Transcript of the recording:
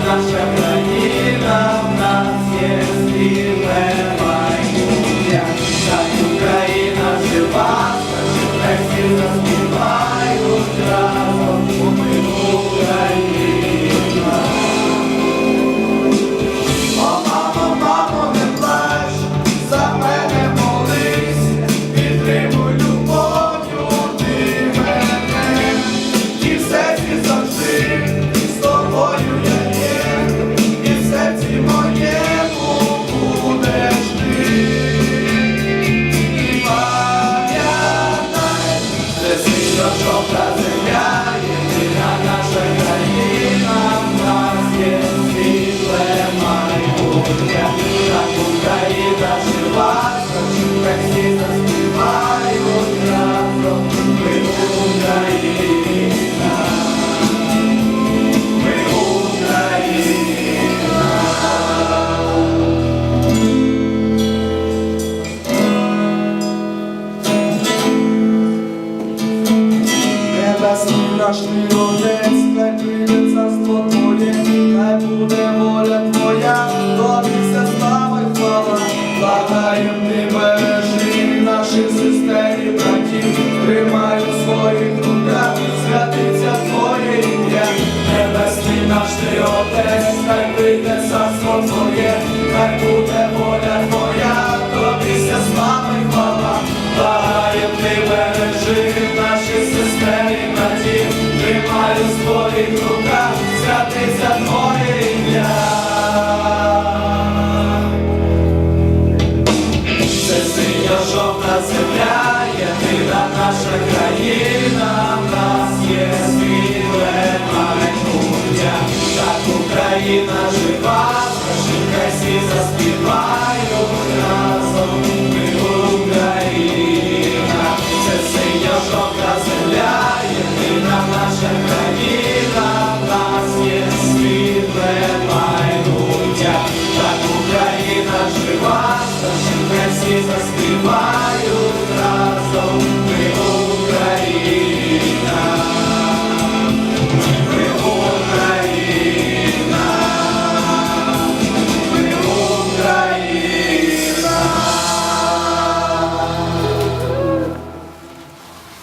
Natasha. Україна жива, хочу песні заспіваємо разом, ми Україна, ми Україна. Небесний наш ти отець, хай прийде царство твоє, хай буде воля твоя. хай прийде царство твоє, хай буде воля. Україна жива, жінка всі заспівають разом. Ми Україна, це синя жовта земля, єдина наша країна, нас є світле майбуття, так Україна жива, жінка всі заспівають.